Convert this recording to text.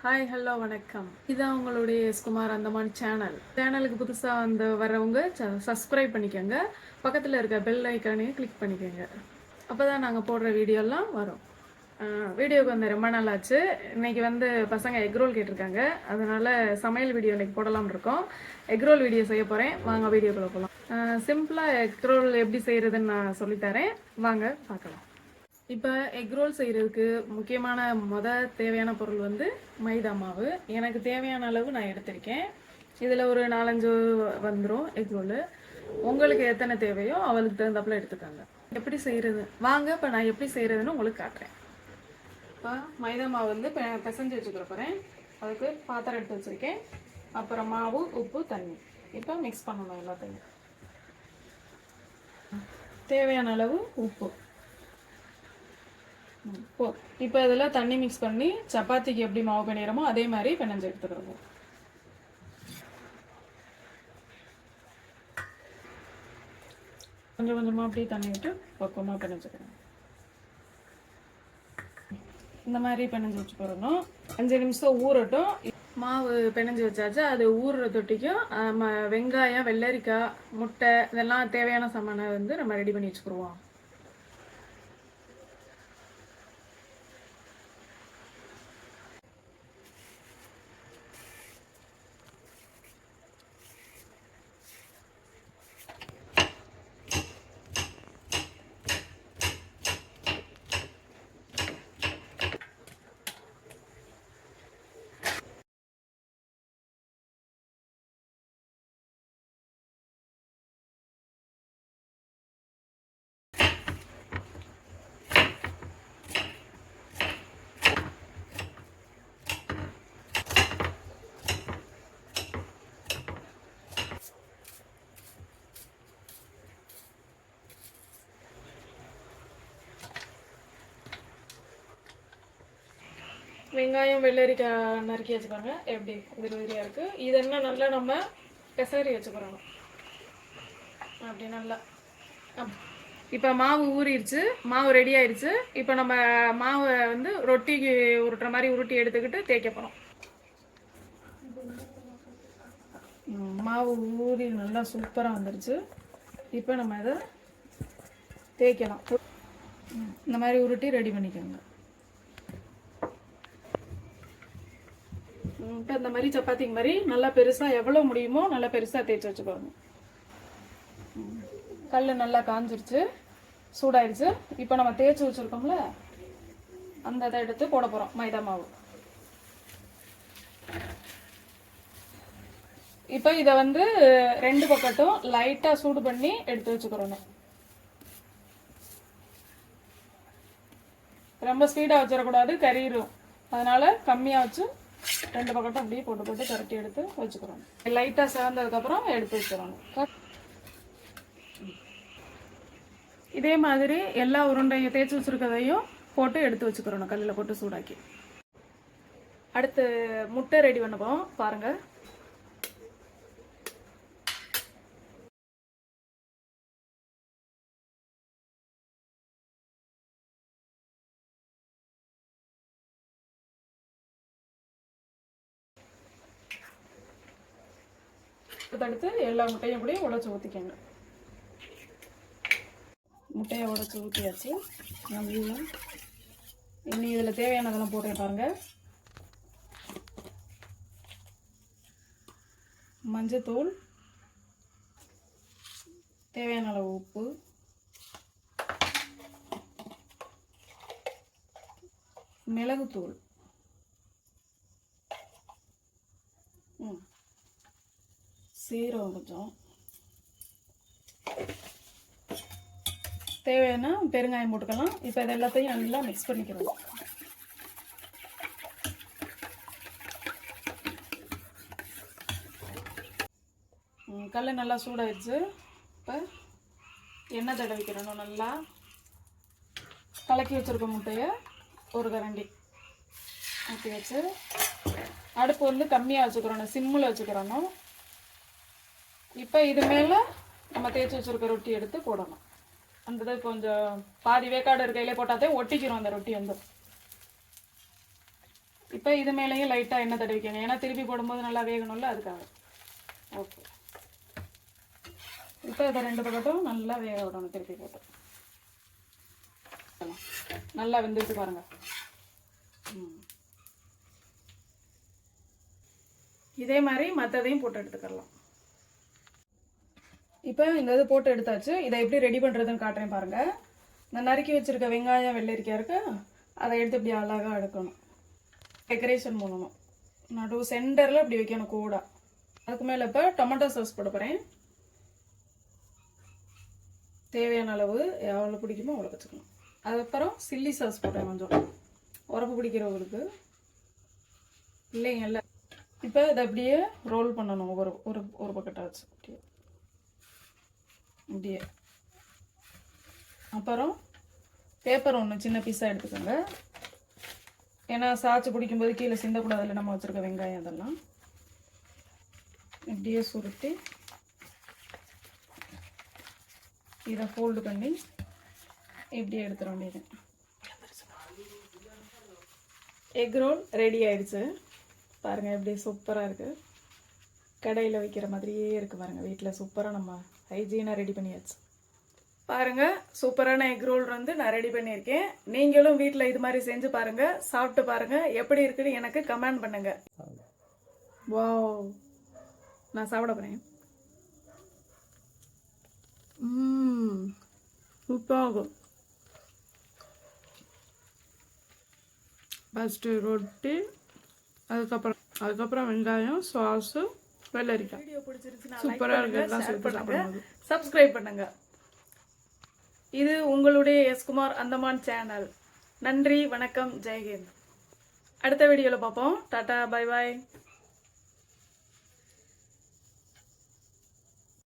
Hi hello வணக்கம். இதான் உங்களுடைய எஸ்குமார் அந்தமான் சேனல் சேனலுக்கு புதுசாக வந்து வர்றவங்க சப்ஸ்கிரைப் பண்ணிக்கோங்க. பக்கத்தில் இருக்க பெல் ஐக்கானையும் கிளிக் பண்ணிக்கோங்க. அப்போ தான் நாங்கள் போடுற வீடியோலாம் வரும். வீடியோவுக்கு வீடியோக்கு வந்து ரொம்ப நாள் ஆச்சு இன்னைக்கு வந்து பசங்க எக்ரோல் கேட்டிருக்காங்க. அதனால் சமையல் வீடியோ இன்றைக்கி போடலாம்னு இருக்கோம். எக்ரோல் வீடியோ செய்ய போகிறேன் வாங்க வீடியோக்குள்ளே போகலாம் சிம்பிளாக எக்ரோல் எப்படி செய்கிறதுன்னு நான் சொல்லித்தரேன். வாங்க பார்க்கலாம். இப்போ எக் ரோல் செய்கிறதுக்கு முக்கியமான மொத தேவையான பொருள் வந்து மைதா மாவு. எனக்கு தேவையான அளவு நான் எடுத்திருக்கேன். இதில் ஒரு நாலஞ்சு வந்துடும் எக் ரோல் உங்களுக்கு எத்தனை தேவையோ அவளுக்கு தகுந்தாப்புல எடுத்துக்கோங்க. எப்படி செய்கிறது வாங்க இப்போ நான் எப்படி செய்கிறதுன்னு உங்களுக்கு காட்டுறேன். இப்போ மைதா மாவு வந்து பெ- பிசைஞ்சு வச்சுக்கிற போகிறேன் அதுக்கு பாத்திரம் எடுத்து வச்சுருக்கேன். அப்புறம் மாவு உப்பு தண்ணி. இப்போ மிக்ஸ் பண்ணணும் எல்லாத்தையும். தேவையான அளவு உப்பு. ஓ இப்போ இதில் தண்ணி மிக்ஸ் பண்ணி சப்பாத்திக்கு எப்படி மாவு பிணையிறோமோ அதே மாதிரி பிணைஞ்சு எடுத்துக்கிறோம். கொஞ்சம் கொஞ்சமாக அப்படியே தண்ணி விட்டு பக்குவமாக பிணைஞ்சுக்கிறோம். இந்த மாதிரி பிணைஞ்சு வச்சு போடணும். அஞ்சு நிமிஷம் ஊறட்டும். மாவு பிணைஞ்சு வச்சாச்சு. அது ஊறுற தொட்டிக்கும் நம்ம வெங்காயம் வெள்ளரிக்காய் முட்டை இதெல்லாம் தேவையான சாமானை வந்து நம்ம ரெடி பண்ணி வச்சுக்கிருவோம். வெங்காயம் வெள்ளரிக்காய் நறுக்கி வச்சுக்கோங்க. எப்படி? இது உதிரியாக இருக்குது இது என்ன நல்லா நம்ம பெசரி வச்சுக்கிறோம் அப்படி நல்லா. இப்போ மாவு ஊறிடுச்சு. மாவு ரெடி ஆயிடுச்சு. இப்போ நம்ம மாவை வந்து ரொட்டிக்கு உருட்டுற மாதிரி உருட்டி எடுத்துக்கிட்டு தேய்க்க போகிறோம் மாவு ஊறி நல்லா சூப்பராக வந்துருச்சு. இப்போ நம்ம இதை தேய்க்கலாம். ம், இந்த மாதிரி உருட்டி ரெடி பண்ணிக்கோங்க. இப்போ இந்த மாதிரி சப்பாத்திக்கு மாதிரி நல்லா பெருசாக எவ்வளோ முடியுமோ நல்லா பெருசாக தேய்ச்சி வச்சுக்கோங்க கல் நல்லா காஞ்சிருச்சு சூடாயிடுச்சு இப்போ நம்ம தேய்ச்சி வச்சுருக்கோம்ல அந்த இதை எடுத்து போட போகிறோம் மைதா மாவு. இப்போ இதை வந்து ரெண்டு பக்கட்டும் லைட்டாக சூடு பண்ணி எடுத்து வச்சுக்கிறோம் ரொம்ப ஸ்பீடாக வச்சிடக்கூடாது கறிடும் அதனால கம்மியாக வச்சு ரெண்டு பக்கட்டும் அப்படியே போட்டு போட்டு கரட்டி எடுத்து வச்சுக்கிறோம். லைட்டாக சேர்ந்ததுக்கப்புறம் எடுத்து வச்சிடணும். இதே மாதிரி எல்லா உருண்டையும் தேய்ச்சி வச்சுருக்கதையும் போட்டு எடுத்து வச்சுக்கிறோம் கல்லில் போட்டு சூடாக்கி. அடுத்து முட்டை ரெடி பண்ணப்போம் பாருங்கள் தடுத்து எல்லா முட்டையும் அப்படியே உடச்சி ஊற்றிக்கங்க முட்டையை உடச்சி ஊற்றியாச்சு நல்லா இனி இதில் தேவையானதெல்லாம் போட்டு பாருங்க. மஞ்சத்தூள். தேவையான அளவு உப்பு. மிளகுத்தூள் ம் சீரகம் கொஞ்சம். தேவைன்னா பெருங்காயம் போட்டுக்கலாம். இப்போ இது எல்லாத்தையும் நல்லா மிக்ஸ் பண்ணிக்கிறோம். ம், கல் நல்லா சூடாயிடுச்சு. இப்போ எண்ணெய் தடவிக்கிறணும் நல்லா கலக்கி வச்சுருக்க முட்டையை ஒரு கரண்டி ஊற்றி வச்சு அடுப்பு வந்து கம்மியாக வச்சுக்கிறோம் சிம்மில் வச்சுக்கிறணும். இப்போ இது மேலே நம்ம தேய்ச்சி வச்சிருக்க ரொட்டி எடுத்து போடணும். அந்த இது கொஞ்சம் பாதி வேக்காடு இருக்கையிலே போட்டாதே ஒட்டிக்கிறோம் அந்த ரொட்டி வந்து. இப்போ இது மேலேயும் லைட்டாக எண்ணெய் தடவிக்கங்க ஏன்னா திருப்பி போடும்போது நல்லா வேகணும்ல அதுக்காக. ஓகே இப்போ இதை ரெண்டு பக்கட்டும் நல்லா வேக விடணும் திருப்பி போட்டு. நல்லா வெந்துருச்சு பாருங்க. ம். இதே மாதிரி மற்றதையும் போட்டு எடுத்துக்கலாம் இப்போ இந்த இது போட்டு எடுத்தாச்சு. இதை எப்படி ரெடி பண்ணுறதுன்னு காட்டுறேன் பாருங்கள் இந்த நறுக்கி வச்சிருக்க வெங்காயம் வெள்ளரிக்காய் இருக்கு. அதை எடுத்து இப்படி அழகாக எடுக்கணும். டெக்கரேஷன் பண்ணணும் நடு சென்டரில் இப்படி வைக்கணும் கூட. அதுக்கு மேலே இப்போ டொமேட்டோ சாஸ் போட போகிறேன் தேவையான அளவு எவ்வளோ பிடிக்குமோ அவ்வளோ வச்சுக்கணும். அதுக்கப்புறம் சில்லி சாஸ் போட்டேன் கொஞ்சம். உரப்பு பிடிக்கிறவங்களுக்கு. இல்லைங்கல்ல இப்போ இதை அப்படியே ரோல் பண்ணணும் ஒரு ஒரு ஒரு பக்கெட்டாச்சு. அப்படியே. இப்படியே அப்புறம் பேப்பர் ஒன்று சின்ன பீஸாக எடுத்துக்கோங்க. ஏன்னா சாச்சு பிடிக்கும்போது கீழே சிந்தக்கூடாதுல நம்ம வச்சுருக்க வெங்காயம் அதெல்லாம். இப்படியே சுருட்டி இதை ஃபோல்டு பண்ணி இப்படியே எடுத்துட வேண்டியது. எக் ரோல் ரெடி ஆயிடுச்சு. பாருங்கள் எப்படி சூப்பராக இருக்குது கடையில் வைக்கிற மாதிரியே இருக்குது பாருங்கள் வீட்டில் சூப்பராக நம்ம ஹைஜீனாக ரெடி பண்ணியாச்சு. பாருங்க சூப்பரான எக் ரோல் வந்து நான் ரெடி பண்ணியிருக்கேன். நீங்களும் வீட்டில் இது மாதிரி செஞ்சு பாருங்க சாப்பிட்டு பாருங்க எப்படி இருக்குன்னு எனக்கு கமெண்ட் பண்ணுங்க. வாவ் நான் சாப்பிட போறேன். ம் சூப்பராகும் ஃபஸ்ட்டு ரொட்டி அதுக்கப்புறம் அதுக்கப்புறம் வெங்காயம் சாஸு வெள்ளரிக்காய் வீடியோ பிடிச்சிருச்சுன்னா சூப்பராக இருக்கு எல்லாம் சேர்த்து சாப்பிடும்போது. சப்ஸ்கிரைப் பண்ணுங்க. இது உங்களுடைய எஸ்குமார் அந்தமான் சேனல் நன்றி வணக்கம் ஜெய்ஹிந்த். அடுத்த வீடியோவில் பார்ப்போம். Tata bye bye